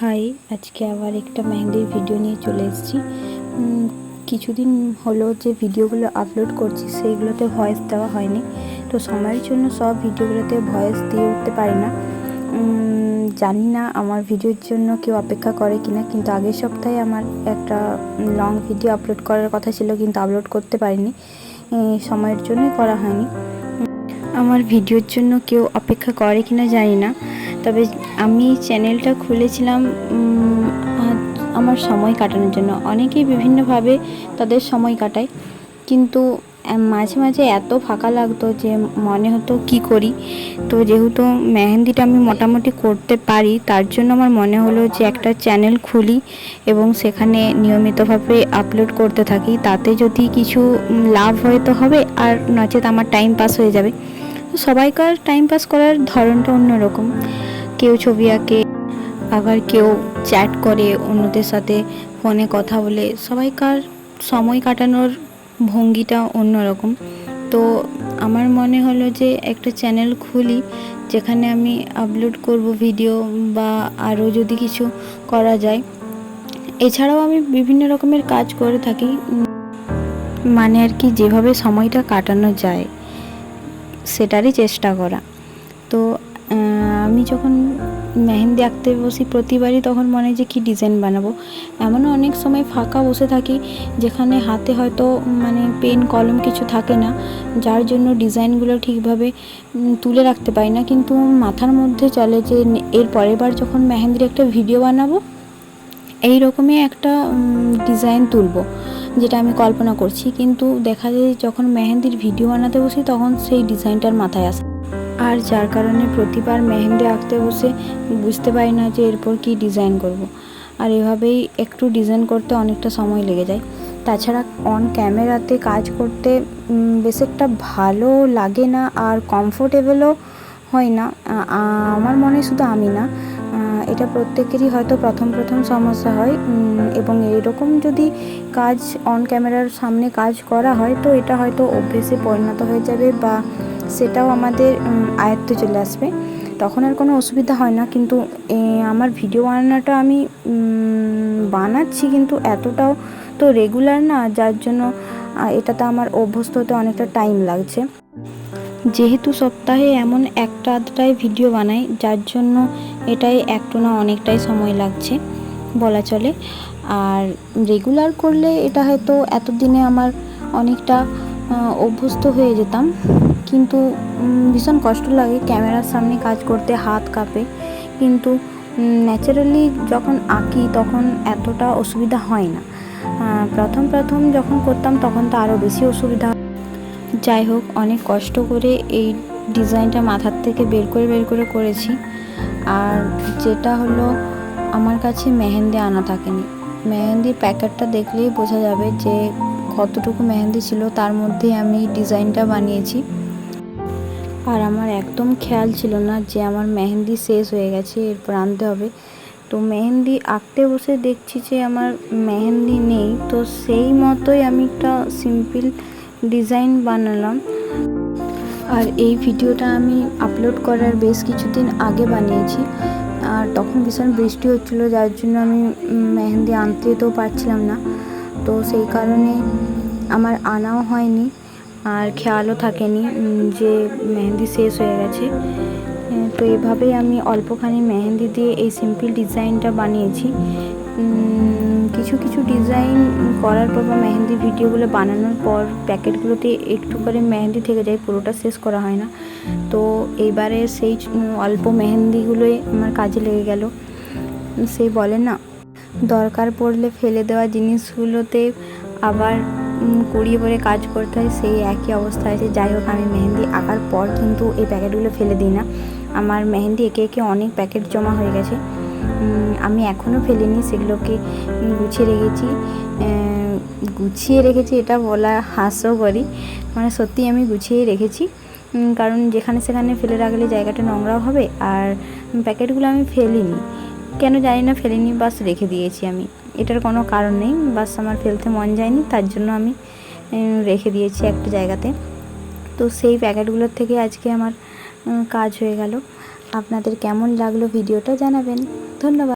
High, আজকে আবার একটা মেহেন্দির ভিডিও নিয়ে চলে এসেছি। কিছুদিন হলো যে ভিডিওগুলো আপলোড করছি, সেইগুলোতে ভয়েস দেওয়া হয়নি। তো সময়ের জন্য সব ভিডিওগুলোতে ভয়েস দিয়ে উঠতে পারি না। জানি না আমার ভিডিওর জন্য কেউ অপেক্ষা করে কিনা, কিন্তু আগের সপ্তাহে আমার একটা লং ভিডিও আপলোড করার কথা ছিল, কিন্তু আপলোড করতে পারিনি। সময়ের জন্যই করা হয়নি। আমার ভিডিওর জন্য কেউ অপেক্ষা করে কিনা জানি না। তবে আমি চ্যানেলটা খুলেছিলাম আমার সময় কাটানোর জন্য। অনেকেই বিভিন্নভাবে তাদের সময় কাটায়। কিন্তু মাঝে মাঝে এত ফাঁকা লাগতো যে মনে হতো কি করি। তো যেহেতু মেহেন্দিটা আমি মোটামুটি করতে পারি, তার জন্য আমার মনে হলো যে একটা চ্যানেল খুলি এবং সেখানে নিয়মিতভাবে আপলোড করতে থাকি। তাতে যদি কিছু লাভ হয় তো হবে, আর নচেত আমার টাইম পাস হয়ে যাবে। সবাইকার টাইম পাস করার ধরনটা অন্যরকম। কেউ ছবি আঁকে, আবার কেউ চ্যাট করে অন্যদের সাথে ফোনে কথা বলে। সবাইকার সময় কাটানোর ভঙ্গিটা অন্যরকম। তো আমার মনে হলো যে একটা চ্যানেল খুলি, যেখানে আমি আপলোড করব ভিডিও বা আরও যদি কিছু করা যায়। এছাড়াও আমি বিভিন্ন রকমের কাজ করে থাকি। মানে আর কি যেভাবে সময়টা কাটানো যায়, সেটারই চেষ্টা করা। তো যখন মেহেন্দি আঁকতে বসি প্রতিবারই তখন মনে হয় যে কী ডিজাইন বানাবো। এমনও অনেক সময় ফাঁকা বসে থাকি, যেখানে হাতে হয়তো মানে পেন কলম কিছু থাকে না, যার জন্য ডিজাইনগুলো ঠিকভাবে তুলে রাখতে পারি না। কিন্তু মাথার মধ্যে চলে যে এর পরের বার যখন মেহেন্দির একটা ভিডিও বানাবো, এই রকমই একটা ডিজাইন তুলবো, যেটা আমি কল্পনা করছি। কিন্তু দেখা যায় যখন মেহেন্দির ভিডিও বানাতে বসি, তখন সেই ডিজাইনটার মাথায় আসে। আর যার কারণে প্রতিবার মেহেন্দি আঁকতে বসে বুঝতে পারি না যে এরপর কি ডিজাইন করব। আর এভাবেই একটু ডিজাইন করতে অনেকটা সময় লেগে যায়। তাছাড়া অন ক্যামেরাতে কাজ করতে বেশ একটা ভালো লাগে না আর কমফোর্টেবলও হয় না। আমার মনে শুধু আমি না। এটা প্রত্যেকেরই হয়তো প্রথম প্রথম সমস্যা হয়। এবং এরকম যদি কাজ অন ক্যামেরার সামনে কাজ করা হয়, তো এটা হয়তো অভ্যেসে পরিণত হয়ে যাবে বা সেটাও আমাদের আয়ত্তে চলে আসবে। তখন আর কোনো অসুবিধা হয় না, কিন্তু আমার ভিডিও বানানোটা আমি বানাচ্ছি, কিন্তু এতটাও তো রেগুলার না, যার জন্য এটাতে আমার অভ্যস্ত হতে অনেকটা টাইম লাগছে। যেহেতু সপ্তাহে এমন একটা আধটাই ভিডিও বানাই, যার জন্য এটাই একটু না অনেকটাই সময় লাগছে, বলা চলে। আর রেগুলার করলে এটা হয়তো এতদিনে আমার অনেকটা অভ্যস্ত হয়ে যেতাম। কিন্তু ভীষণ কষ্ট লাগে ক্যামেরার সামনে কাজ করতে, হাত কাঁপে। কিন্তু ন্যাচারালি যখন আঁকি তখন এতটা অসুবিধা হয় না। প্রথম প্রথম যখন করতাম তখন তো আরও বেশি অসুবিধা যাই হোক, অনেক কষ্ট করে এই ডিজাইনটা মাথার থেকে বের করে বের করে করেছি। আর যেটা হলো, আমার কাছে মেহেন্দি আনা থাকেনি। মেহেন্দির প্যাকেটটা দেখলেই বোঝা যাবে যে কতটুকু মেহেন্দি ছিল, তার মধ্যে আমি ডিজাইনটা বানিয়েছি। আর আমার একদম খেয়াল ছিল না যে আমার মেহেন্দি শেষ হয়ে গেছে, এরপর আনতে হবে। তো মেহেন্দি আঁকতে বসে দেখছি যে আমার মেহেন্দি নেই, তো সেই মতোই আমি একটা সিম্পল ডিজাইন বানালাম। আর এই ভিডিওটা আমি আপলোড করার বেশ কিছুদিন আগে বানিয়েছি। আর তখন ভীষণ বৃষ্টি হচ্ছিল, যার জন্য আমি মেহেন্দি আনতে তো পারছিলাম না। তো সেই কারণে আমার আনাও হয়নি। আর খেয়ালও থাকেনি যে মেহেন্দি শেষ হয়ে গেছে। তো এভাবেই আমি অল্পখানি মেহেন্দি দিয়ে এই সিম্পল ডিজাইনটা বানিয়েছি। কিছু কিছু ডিজাইন করার পর বা মেহেন্দি ভিডিওগুলো বানানোর পর প্যাকেটগুলোতে একটু করে মেহেন্দি থেকে যায়, পুরোটা শেষ করা হয় না। তো এইবারে সেই অল্প মেহেন্দিগুলোই আমার কাজে লেগে গেল। সেই বলে না, দরকার পড়লে ফেলে দেওয়া জিনিসগুলোতে আবার কুড়িয়ে পরে কাজ করতে হয়, সেই একই অবস্থা আছে যাই হোক, আমি মেহেন্দি আঁকার পর কিন্তু এই প্যাকেটগুলো ফেলে দিই না। আমার মেহেন্দি একে একে অনেক প্যাকেট জমা হয়ে গেছে। আমি এখনও ফেলিনি, সেগুলোকে গুছিয়ে রেখেছি। গুছিয়ে রেখেছি, এটা বলা হাস্য করি মানে সত্যি আমি গুছিয়ে রেখেছি। কারণ যেখানে সেখানে ফেলে রাখলে জায়গাটা নোংরাও হবে। আর প্যাকেটগুলো আমি ফেলিনি। কেন জানি না, ফেলিনি, বাস রেখে দিয়েছি আমি। এটার কোনো কারণ নেই। বাস আমার ফেলতে মন যায়নি, তার জন্য আমি রেখে দিয়েছি একটা জায়গাতে। তো সেই প্যাকেটগুলোর থেকে আজকে আমার কাজ হয়ে গেল। আপনাদের কেমন লাগল ভিডিওটা জানাবেন। ধন্যবাদ।